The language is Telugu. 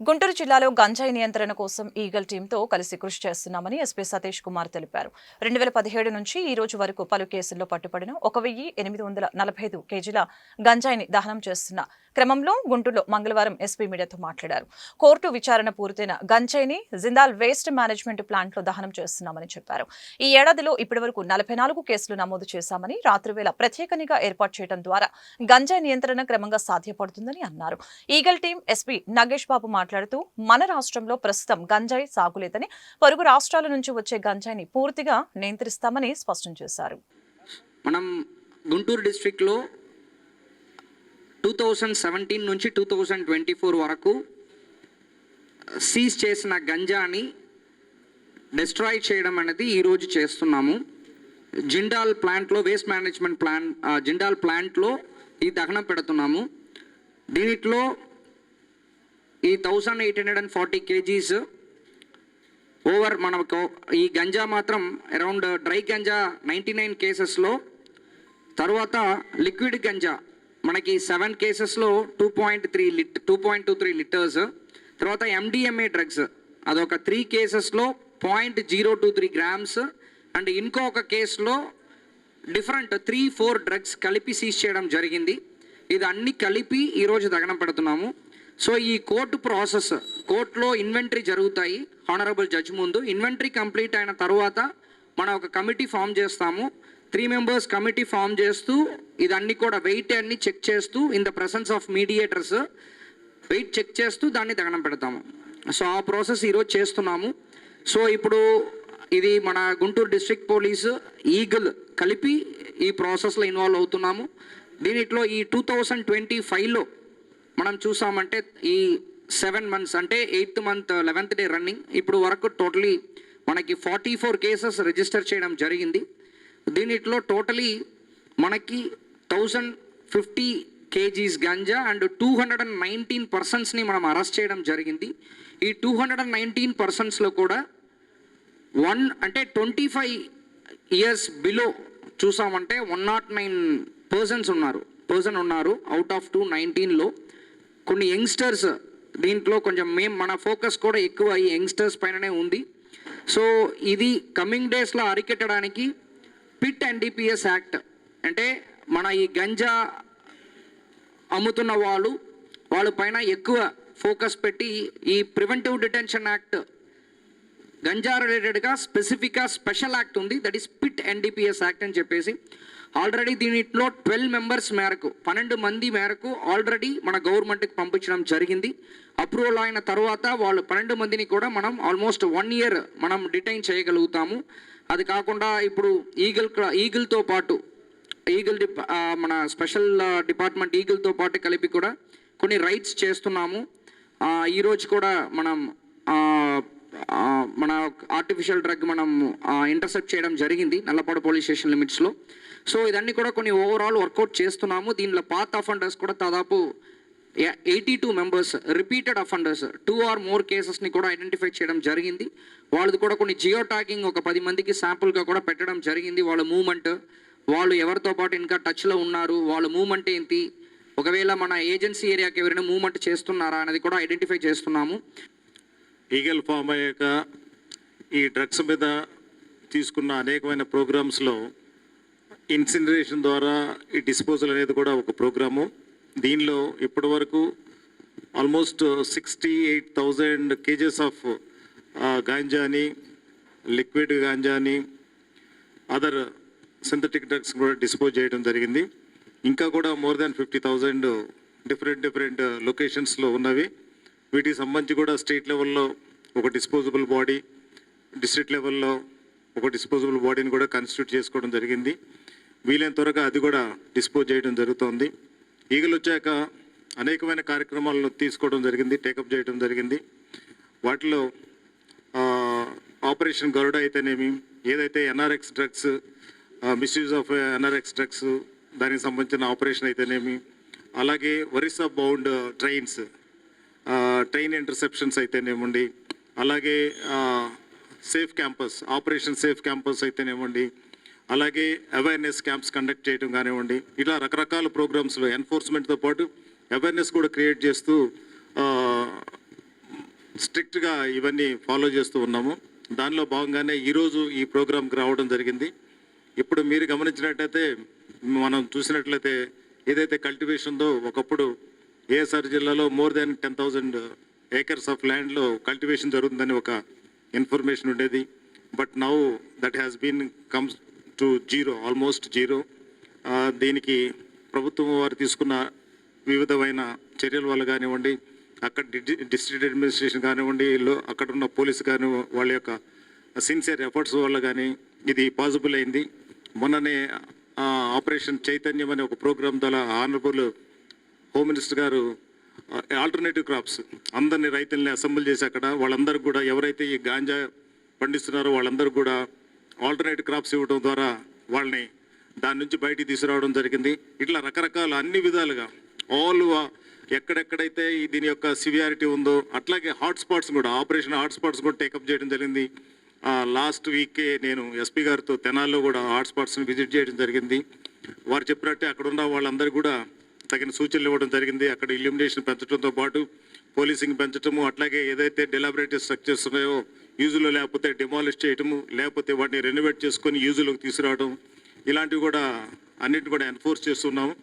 గుంటూరు జిల్లాలో గంజాయి నియంత్రణ కోసం ఈగల్ టీంతో కలిసి కృషి చేస్తున్నామని ఎస్పీ సతీష్ కుమార్ తెలిపారు. రెండు వేల పదిహేడు నుంచి ఈ రోజు వరకు పలు కేసుల్లో పట్టుబడిన ఒక వెయ్యి ఎనిమిది వందల నలభై ఐదు కేజీల గంజాయిని దహనం చేస్తున్న క్రమంలో గుంటూరులో మంగళవారం ఎస్పీ మీడియాతో మాట్లాడారు. కోర్టు విచారణ పూర్తయిన గంజాయిని జిందాల్ వేస్ట్ మేనేజ్మెంట్ ప్లాంట్లో దహనం చేస్తున్నామని చెప్పారు. ఈ ఏడాదిలో ఇప్పటివరకు నలభై నాలుగు కేసులు నమోదు చేశామని రాత్రివేళ ప్రత్యేక నిఘా ఏర్పాటు చేయడం ద్వారా గంజాయి నియంత్రణ క్రమంగా సాధ్యపడుతుందని అన్నారు. Eagle team SP Nagesh Babu మాట్లాడుతూ మన రాష్ట్రంలో ప్రస్తుతం గంజాయి సాగులేదని పొరుగు రాష్ట్రాల నుంచి వచ్చే గంజాయిని పూర్తిగా నియంత్రిస్తామని స్పష్టం చేశారు. మనం గుంటూరు డిస్ట్రిక్ట్లో టూ థౌజండ్ సెవెంటీన్ నుంచి టూ థౌజండ్ ట్వంటీ ఫోర్ వరకు సీజ్ చేసిన గంజాని డిస్ట్రాయ్ చేయడం అనేది ఈరోజు చేస్తున్నాము. జిండాల్ ప్లాంట్లో వేస్ట్ మేనేజ్మెంట్ ప్లాన్ జిండాల్ ప్లాంట్లో ఈ దహనం పెడుతున్నాము. దీనిట్లో ఈ thousand eight hundred and forty kgs over మనకు ఈ గంజా మాత్రం around dry ganja ninety nine కేసెస్లో తర్వాత లిక్విడ్ గంజా మనకి సెవెన్ కేసెస్లో two point three lit two point two three litres తర్వాత ఎండిఎంఏ డ్రగ్స్ అదొక త్రీ కేసెస్లో point zero two three grams and ఇంకో ఒక కేసులో డిఫరెంట్ త్రీ ఫోర్ డ్రగ్స్ కలిపి సీజ్ చేయడం జరిగింది. ఇది అన్ని కలిపి ఈరోజు దగనం పెడుతున్నాము. సో ఈ కోర్టు ప్రాసెస్ కోర్టులో ఇన్వెంటరీ జరుగుతాయి. హానరబుల్ జడ్జ్ ముందు ఇన్వెంటరీ కంప్లీట్ అయిన తర్వాత మనం ఒక కమిటీ ఫామ్ చేస్తాము. త్రీ మెంబర్స్ కమిటీ ఫామ్ చేస్తూ ఇదన్నీ కూడా వెయిట్ అన్ని చెక్ చేస్తూ in the presence of mediators weight check చేస్తూ దాన్ని దగనం పెడతాము. సో ఆ ప్రాసెస్ ఈరోజు చేస్తున్నాము. సో ఇప్పుడు ఇది మన గుంటూరు డిస్ట్రిక్ట్ పోలీసు ఈగల్ కలిపి ఈ ప్రాసెస్లో ఇన్వాల్వ్ అవుతున్నాము. దీనిట్లో ఈ టూ థౌజండ్ ట్వంటీ ఫైవ్లో మనం చూసామంటే ఈ సెవెన్ మంత్స్ అంటే eighth month eleventh day running ఇప్పుడు వరకు టోటలీ మనకి ఫార్టీ ఫోర్ కేసెస్ రిజిస్టర్ చేయడం జరిగింది. దీనిట్లో టోటలీ మనకి thousand fifty kgs ganja and two hundred and nineteen పర్సన్స్ని మనం అరెస్ట్ చేయడం జరిగింది. ఈ టూ హండ్రెడ్ అండ్ నైన్టీన్ పర్సన్స్లో కూడా వన్ అంటే ట్వంటీ ఫైవ్ ఇయర్స్ బిలో చూసామంటే వన్ నాట్ నైన్ పర్సన్స్ ఉన్నారు. పర్సన్ ఉన్నారు అవుట్ ఆఫ్ టూ నైన్టీన్లో కొన్ని యంగ్స్టర్స్ దీంట్లో కొంచెం మేం మన ఫోకస్ కూడా ఎక్కువ ఈ యంగ్స్టర్స్ పైననే ఉంది. సో ఇది కమింగ్ డేస్లో అరికెట్టడానికి పిట్ ఎన్డీపీఎస్ యాక్ట్. అంటే మన ఈ గంజా అమ్ముతున్న వాళ్ళు వాళ్ళ పైన ఎక్కువ ఫోకస్ పెట్టి ఈ ప్రివెంటివ్ డిటెన్షన్ యాక్ట్ గంజా రిలేటెడ్గా స్పెసిఫిక్గా స్పెషల్ యాక్ట్ ఉంది. That is PIT NDPS act అని చెప్పేసి. ఆల్రెడీ దీనిలో ట్వెల్వ్ మెంబర్స్ మేరకు పన్నెండు మంది మేరకు ఆల్రెడీ మన గవర్నమెంట్కి పంపించడం జరిగింది. అప్రూవల్ అయిన తర్వాత వాళ్ళు పన్నెండు మందిని కూడా మనం ఆల్మోస్ట్ వన్ ఇయర్ మనం డిటైన్ చేయగలుగుతాము. అది కాకుండా ఇప్పుడు ఈగల్ ఈగిల్తో పాటు ఈగిల్ డిపా మన స్పెషల్ డిపార్ట్మెంట్ ఈగిల్తో పాటు కలిపి కూడా కొన్ని రైట్స్ చేస్తున్నాము. ఈరోజు కూడా మనం మన ఆర్టిఫిషియల్ డ్రగ్ మనం ఇంటర్సెప్ట్ చేయడం జరిగింది నల్లపాడు పోలీస్ స్టేషన్ లిమిట్స్లో సో ఇదన్నీ కూడా కొన్ని ఓవరాల్ వర్కౌట్ చేస్తున్నాము. దీనిలో పాత్ అఫెండర్స్ కూడా దాదాపు eighty two members repeated offenders two or more కేసెస్ని కూడా ఐడెంటిఫై చేయడం జరిగింది. వాళ్ళది కూడా కొన్ని జియో ట్యాగింగ్ ఒక పది మందికి శాంపుల్గా కూడా పెట్టడం జరిగింది. వాళ్ళ మూమెంట్ వాళ్ళు ఎవరితో పాటు ఇంకా టచ్లో ఉన్నారు వాళ్ళ మూమెంట్ ఏంటి ఒకవేళ మన ఏజెన్సీ ఏరియాకి ఎవరైనా మూమెంట్ చేస్తున్నారా అనేది కూడా ఐడెంటిఫై చేస్తున్నాము. ఈగల్ ఫామ్ అయ్యాక ఈ డ్రగ్స్ మీద తీసుకున్న అనేకమైన ప్రోగ్రామ్స్లో ఇన్సినరేషన్ ద్వారా ఈ డిస్పోజల్ అనేది కూడా ఒక ప్రోగ్రాము. దీనిలో ఇప్పటి వరకు almost sixty eight thousand kgs of గాంజాని liquid గాంజాని అదర్ సింథటిక్ డ్రగ్స్ కూడా డిస్పోజ్ చేయడం జరిగింది. ఇంకా కూడా more than fifty thousand different different లొకేషన్స్లో ఉన్నవి. వీటికి సంబంధించి కూడా స్టేట్ లెవెల్లో ఒక డిస్పోజబుల్ బాడీ డిస్ట్రిక్ట్ లెవెల్లో ఒక డిస్పోజబుల్ బాడీని కూడా కన్స్టిట్యూట్ చేసుకోవడం జరిగింది. వీలైన త్వరగా అది కూడా డిస్పోజ్ చేయడం జరుగుతోంది. ఈగలు వచ్చాక అనేకమైన కార్యక్రమాలను తీసుకోవడం జరిగింది టేకప్ చేయడం జరిగింది. వాటిలో ఆపరేషన్ గరుడ అయితేనేమి ఏదైతే NRX drugs misuse of NRX drugs దానికి సంబంధించిన ఆపరేషన్ అయితేనేమి అలాగే Orissa bound trains train interceptions అయితేనేమండి అలాగే safe campus operation safe campus అయితేనేమండి అలాగే అవేర్నెస్ క్యాంప్స్ కండక్ట్ చేయడం కానివ్వండి ఇలా రకరకాల ప్రోగ్రామ్స్లో ఎన్ఫోర్స్మెంట్తో పాటు అవేర్నెస్ కూడా క్రియేట్ చేస్తూ స్ట్రిక్ట్గా ఇవన్నీ ఫాలో చేస్తూ ఉన్నాము. దానిలో భాగంగానే ఈరోజు ఈ ప్రోగ్రాంకి రావడం జరిగింది. ఇప్పుడు మీరు గమనించినట్టయితే మనం చూసినట్లయితే ఏదైతే కల్టివేషన్ ఒకప్పుడు ఏఎస్ఆర్ జిల్లాలో more than ten thousand acres of ల్యాండ్లో కల్టివేషన్ జరుగుతుందని ఒక ఇన్ఫర్మేషన్ ఉండేది. But now that has been comes to zero almost zero దీనికి ప్రభుత్వం వారు తీసుకున్న వివిధమైన చర్యల వల్ల కానివ్వండి అక్కడ డి- డిస్ట్రిక్ట్ అడ్మినిస్ట్రేషన్ కానివ్వండి అక్కడ ఉన్న పోలీసు కానీ వాళ్ళ యొక్క సిన్సియర్ ఎఫర్ట్స్ వల్ల కానీ ఇది పాసిబుల్ అయింది. మొన్ననే ఆపరేషన్ చైతన్యం అనే ఒక ప్రోగ్రాం ద్వారా ఆనరబుల్ హోమ్ మినిస్టర్ గారు ఆల్టర్నేటివ్ క్రాప్స్ అందరినీ రైతుల్ని అసెంబ్ల్ చేసి అక్కడ వాళ్ళందరికీ కూడా ఎవరైతే ఈ గాంజా పండిస్తున్నారో వాళ్ళందరూ కూడా ఆల్టర్నేటివ్ క్రాప్స్ ఇవ్వడం ద్వారా వాళ్ళని దాని నుంచి బయటికి తీసుకురావడం జరిగింది. ఇట్లా రకరకాల అన్ని విధాలుగా ఆల్ ఎక్కడెక్కడైతే దీని యొక్క సివియారిటీ ఉందో అట్లాగే హాట్స్పాట్స్ కూడా ఆపరేషన్ హాట్స్పాట్స్ కూడా టేకప్ చేయడం జరిగింది. లాస్ట్ వీకే నేను ఎస్పీ గారితో తెనాల్లో కూడా హాట్స్పాట్స్ని విజిట్ చేయడం జరిగింది. వారు చెప్పినట్టే అక్కడ ఉన్న వాళ్ళందరూ కూడా తగిన సూచనలు ఇవ్వడం జరిగింది. అక్కడ ఇల్యూమినేషన్ పెంచడంతో పాటు పోలీసింగ్ పెంచడము అట్లాగే ఏదైతే డెలాబరేటివ్ స్ట్రక్చర్స్ ఉన్నాయో యూజులో లేకపోతే డిమాలిష్ చేయటము లేకపోతే వాటిని రెనోవేట్ చేసుకొని యూజులోకి తీసుకురావడం ఇలాంటివి కూడా అన్నిటిని కూడా ఎన్ఫోర్స్ చేస్తున్నాము.